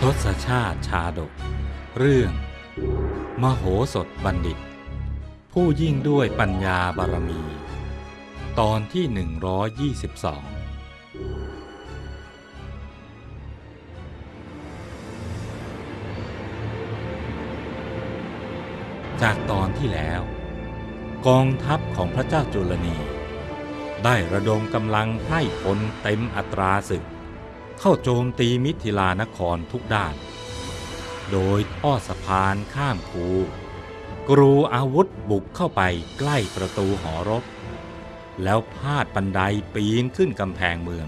ทศชาติชาดก เรื่อง มโหสถบัณฑิต ผู้ยิ่งด้วยปัญญาบารมี ตอนที่ 122จากตอนที่แล้ว กองทัพของพระเจ้าจุลนี ได้ระดมกำลังให้พลเต็มอัตราศึก เข้าโจมตีมิถิลานครทุกด้าน โดยอ้อสะพานข้ามคู กรูอาวุธบุกเข้าไปใกล้ประตูหอรบ แล้วพาดบันไดปีนขึ้นกำแพงเมือง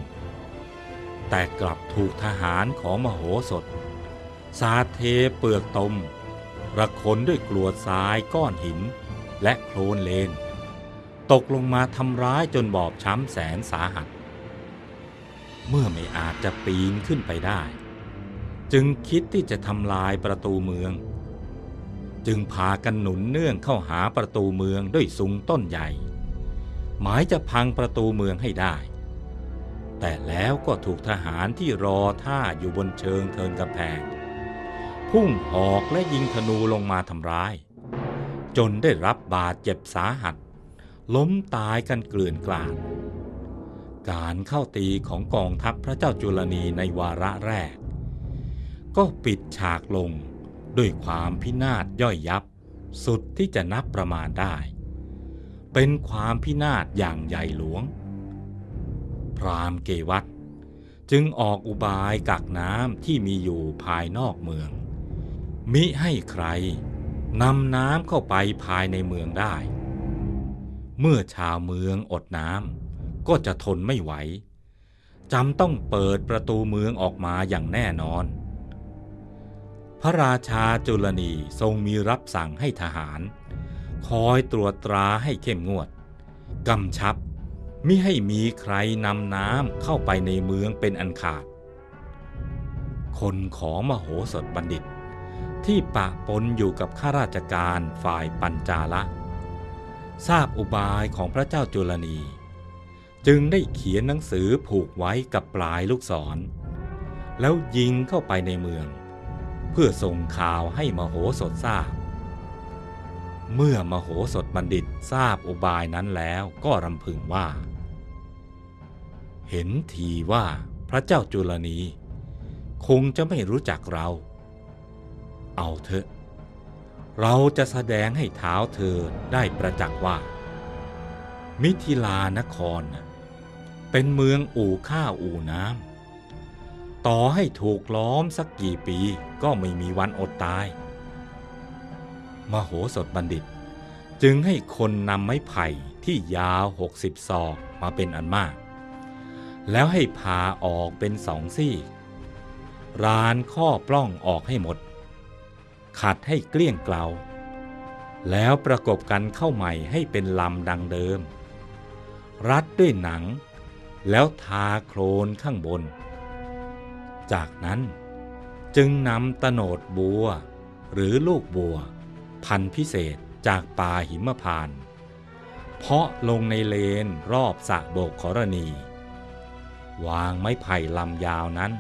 แต่กลับถูกทหารของมโหสถ สาเทเปลือกตมระคนด้วยกรวดทรายก้อนหิน และโคลนเลน ตกลงมาทำร้ายจนบอบช้ำแสนสาหัส เมื่อไม่อาจจะปีนขึ้นไปได้ จึงคิดที่จะทำลายประตูเมือง จึงพากันหนุนเนื่องเข้าหาประตูเมืองด้วยสุงต้นใหญ่ หมายจะพังประตูเมืองให้ได้ แต่แล้วก็ถูกทหารที่รอท่าอยู่บนเชิงเทินกำแพงพุ่งหอกและยิงธนูลงมาทำร้าย จนได้รับบาดเจ็บสาหัส ล้มตายกันเกลื่อนกลาด การเข้าตีของกองทัพพระเจ้าจุลนีในวาระแรก ก็ปิดฉากลงด้วยความพินาศย่อยยับ สุดที่จะนับประมาณได้ เป็นความพินาศอย่างใหญ่หลวง พรามเกวัตจึงออกอุบายกักน้ำที่มีอยู่ภายนอกเมือง มิให้ใคร นำน้ำเข้าไปภายในเมืองได้ เมื่อชาวเมืองอดน้ำก็จะทนไม่ไหวจำต้องเปิดประตูเมืองออกมาอย่างแน่นอน พระราชาจุลนีทรงมีรับสั่งให้ทหาร คอยตรวจตราให้เข้มงวดกำชับมิให้มีใครนำน้ำเข้าไปในเมืองเป็นอันขาด คนของมโหสถบัณฑิต ที่ปะปนอยู่กับข้าราชการฝ่ายปัญจาละทราบอุบายของพระเจ้าจุลนี จึงได้เขียนหนังสือผูกไว้กับปลายลูกศร แล้วยิงเข้าไปในเมือง เพื่อส่งข่าวให้มโหสถทราบ เมื่อมโหสถบัณฑิตทราบอุบายนั้นแล้วก็รำพึงว่า เห็นทีว่าพระเจ้าจุลนี คงจะไม่รู้จักเรา เอาเถอะ เราจะแสดงให้เท้าเธอได้ประจักษ์ว่า มิถิลานคร เป็นเมืองอู่ข้าวอู่น้ำต่อให้ถูกล้อมสักกี่ปีก็ไม่มีวันอดตาย มโหสถบัณฑิต จึงให้คนนำไม้ไผ่ที่ยาวหกสิบศอกมาเป็นอันมาก แล้วให้พาออกเป็นสองซี่ รานข้อปล้องออกให้หมด ขัดให้เกลี้ยงเกลาแล้วประกบกันเข้าใหม่ให้เป็นลำดังเดิม รัดด้วยหนัง แล้วทาโครนข้างบน จากนั้นจึงนำตโนดบัว หรือลูกบัว พันธุ์พิเศษจากป่าหิมพาน เพาะลงในเลนรอบสระโบกขรณี วางไม้ไผ่ลำยาวนั้น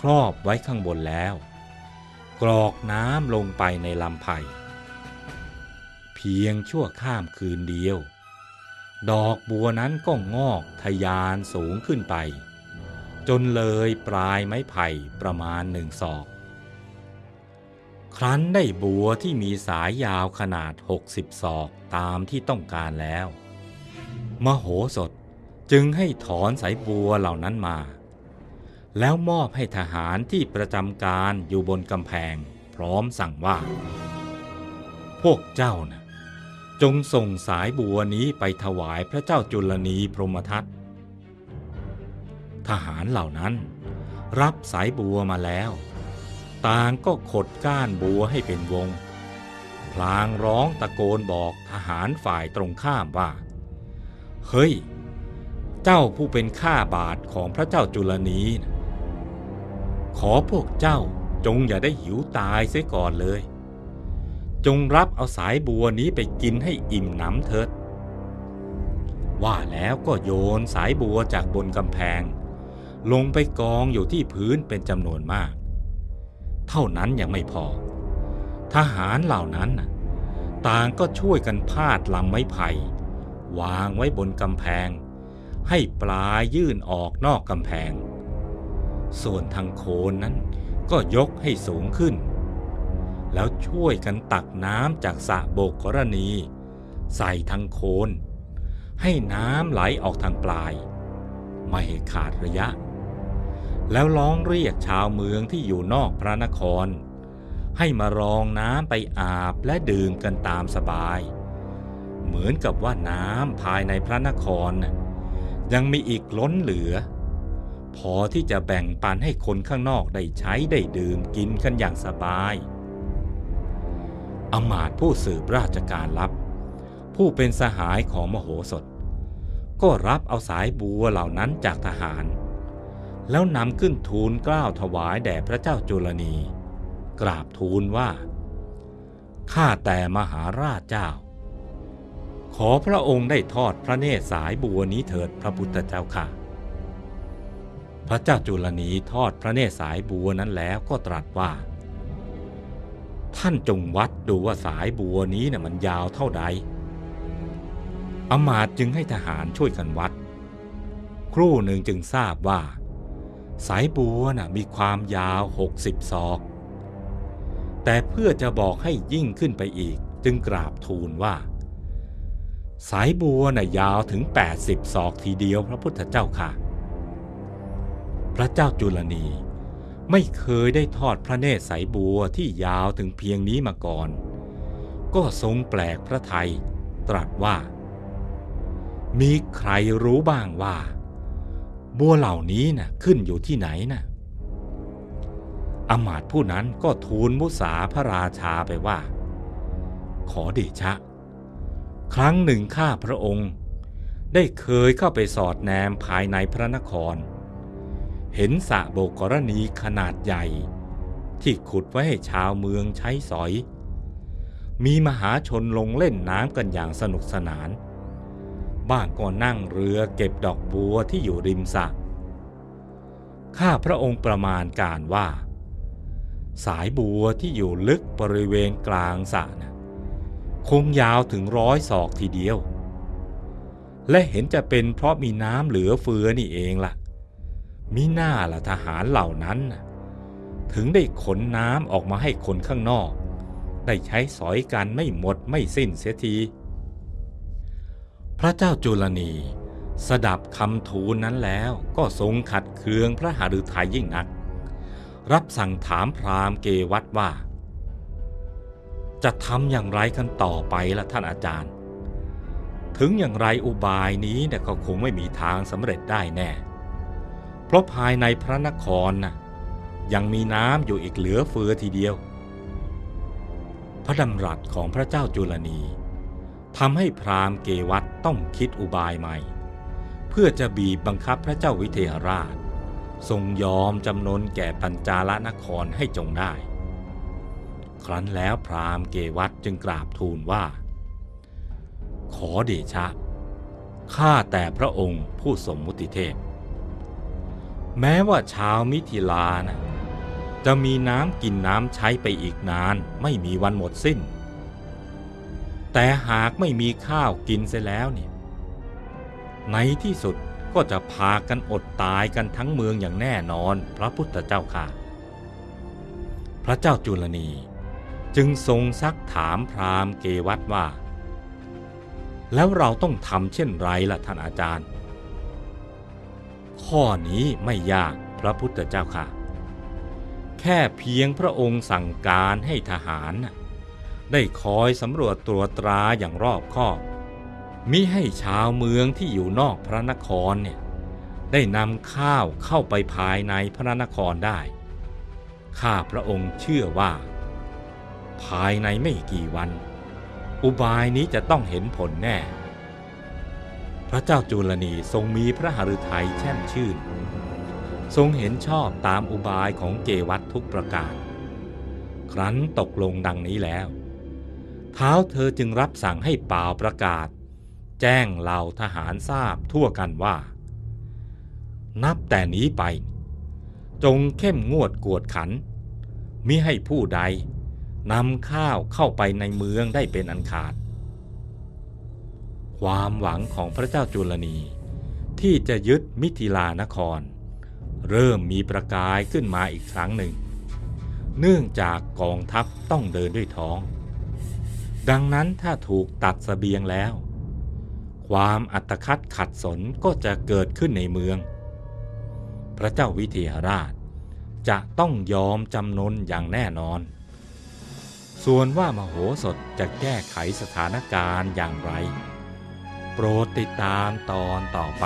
ครอบไว้ข้างบนแล้ว กรอกน้ำลงไปในลำไผ่เพียงชั่วข้ามคืนเดียว ดอกบัวนั้นก็งอกทะยานสูงขึ้นไป จนเลยปลายไม้ไผ่ประมาณหนึ่งศอก ครั้นได้บัวที่มีสายยาวขนาด 60 ศอกตามที่ต้องการแล้ว มโหสถจึงให้ถอนสายบัวเหล่านั้นมา แล้วมอบให้ทหารที่ประจำการอยู่บนกำแพง พร้อมสั่งว่า พวกเจ้านะจงส่งสายบัวนี้ไปถวายพระเจ้าจุลนีพรหมทัตทหารเหล่านั้น รับสายบัวมาแล้ว ต่างก็ขดก้านบัวให้เป็นวง พลางร้องตะโกนบอกทหารฝ่ายตรงข้ามว่า เฮ้ย เจ้าผู้เป็นข้าบาทของพระเจ้าจุลนีนะ ขอพวกเจ้าจงอย่าได้หิวตายเสียก่อนเลย จงรับเอาสายบัวนี้ไปกินให้อิ่มหนำเถิด ว่าแล้วก็โยนสายบัวจากบนกำแพง ลงไปกองอยู่ที่พื้นเป็นจำนวนมาก เท่านั้นยังไม่พอ ทหารเหล่านั้นต่างก็ช่วยกันพาดลำไม้ไผ่วางไว้บนกำแพง ให้ปลายยื่นออกนอกกำแพง ส่วนทางโคนนั้นก็ยกให้สูงขึ้น แล้วช่วยกันตักน้ำจากสระโบกกรณี ใส่ทางโคน ให้น้ำไหลออกทางปลาย ไม่ให้ขาดระยะ แล้วร้องเรียกชาวเมืองที่อยู่นอกพระนคร ให้มารองน้ำไปอาบและดื่มกันตามสบาย เหมือนกับว่าน้ำภายในพระนครยังมีอีกล้นเหลือ พอที่จะแบ่งปันให้คนข้างนอกได้ใช้ได้ดื่มกินกันอย่างสบาย อมาตย์ผู้สืบราชการลับ ผู้เป็นสหายของมโหสถ ก็รับเอาสายบัวเหล่านั้นจากทหาร แล้วนำขึ้นทูลกล้าวถวายแด่พระเจ้าจุลนี กราบทูลว่า ข้าแต่มหาราชเจ้า ขอพระองค์ได้ทอดพระเนตรสายบัวนี้เถิดพระพุทธเจ้าค่ะ พระเจ้าจุลนีทอดพระเนตรสายบัวนั้นแล้วก็ตรัสว่า ท่านจงวัดดูว่าสายบัวนี้นะ่ะมันยาวเท่าใดอมาตจึงให้ทหารช่วยกันวัด ครู่หนึ่งจึงทราบว่า สายบัวน่ะมีความยาว60ศอก แต่เพื่อจะบอกให้ยิ่งขึ้นไปอีกจึงกราบทูลว่า สายบัวน่ะยาวถึง 80ศอกทีเดียวพระพุทธเจ้าค่ะ พระเจ้าจุลนี ไม่เคยได้ทอดพระเนตรสายบัวที่ยาวถึงเพียงนี้มาก่อน ก็ทรงแปลกพระไทยตรัสว่า มีใครรู้บ้างว่า บัวเหล่านี้น่ะขึ้นอยู่ที่ไหนน่ะอำมาตย์ผู้นั้นก็ทูลมุสาพระราชาไปว่า ขอเดชะ ครั้งหนึ่งข้าพระองค์ ได้เคยเข้าไปสอดแนมภายในพระนคร เห็นสระโบกกรณีขนาดใหญ่ ที่ขุดไว้ให้ชาวเมืองใช้สอย มีมหาชนลงเล่นน้ำกันอย่างสนุกสนาน บ้างก็นั่งเรือเก็บดอกบัวที่อยู่ริมสระข้าพระองค์ประมาณการว่า สายบัวที่อยู่ลึกบริเวณกลางสระนะคงยาวถึงร้อยศอกทีเดียว และเห็นจะเป็นเพราะมีน้ำเหลือเฟือนี่เองละ่ะ มิหน้าละทหารเหล่านั้น ถึงได้ขนน้ำออกมาให้คนข้างนอก ได้ใช้สอยกันไม่หมดไม่สิ้นเสียที พระเจ้าจุลนีสดับคำทูลนั้นแล้วก็ทรงขัดเคืองพระหฤทัยยิ่งนัก รับสั่งถามพราหมณ์เกวัตว่า จะทำอย่างไรกันต่อไปล่ะท่านอาจารย์ ถึงอย่างไรอุบายนี้เนี่ยก็คงไม่มีทางสำเร็จได้แน่ เพราะภายในพระนครน่ะยังมีน้ำอยู่อีกเหลือเฟือทีเดียว พระดำรัสของพระเจ้าจุลนีทำให้พราหมณ์เกวัตต้องคิดอุบายใหม่ เพื่อจะบีบบังคับพระเจ้าวิเทหราช ทรงยอมจำนนแก่ปัญจาลนครให้จงได้ ครั้นแล้วพราหมณ์เกวัตจึงกราบทูลว่า ขอเดชะ ข้าแต่พระองค์ผู้สมมุติเทพ แม้ว่าชาวมิถิลานะจะมีน้ำกินน้ำใช้ไปอีกนานไม่มีวันหมดสิ้น แต่หากไม่มีข้าวกินเสียแล้วเนี่ยในที่สุดก็จะพากันอดตายกันทั้งเมืองอย่างแน่นอนพระพุทธเจ้าค่ะ พระเจ้าจุลนีจึงทรงซักถามพราหมณ์เกวัตว่า แล้วเราต้องทำเช่นไรล่ะท่านอาจารย์ ข้อนี้ไม่ยากพระพุทธเจ้าค่ะ แค่เพียงพระองค์สั่งการให้ทหาร ได้คอยสำรวจตรวจตราอย่างรอบคอบมิให้ชาวเมืองที่อยู่นอกพระนครเนี่ยได้นำข้าวเข้าไปภายในพระนครได้ ข้าพระองค์เชื่อว่า ภายในไม่กี่วัน อุบายนี้จะต้องเห็นผลแน่ พระเจ้าจุลนีทรงมีพระหฤทัยแช่มชื่น ทรงเห็นชอบตามอุบายของเกวัตทุกประการ ครั้นตกลงดังนี้แล้ว เท้าเธอจึงรับสั่งให้เป่าประกาศ แจ้งเหล่าทหารทราบทั่วกันว่า นับแต่นี้ไป จงเข้มงวดกวดขัน มิให้ผู้ใดนำข้าวเข้าไปในเมืองได้เป็นอันขาด ความหวังของพระเจ้าจุลนี ที่จะยึดมิถิลานคร เริ่มมีประกายขึ้นมาอีกครั้งหนึ่ง เนื่องจากกองทัพต้องเดินด้วยท้อง ดังนั้นถ้าถูกตัดสเสบียงแล้ว ความอัตคัดขัดสนก็จะเกิดขึ้นในเมือง พระเจ้าวิเทหราชจะต้องยอมจำนนอย่างแน่นอน ส่วนว่ามโหสถจะแก้ไขสถานการณ์อย่างไร โปรดติดตามตอนต่อไป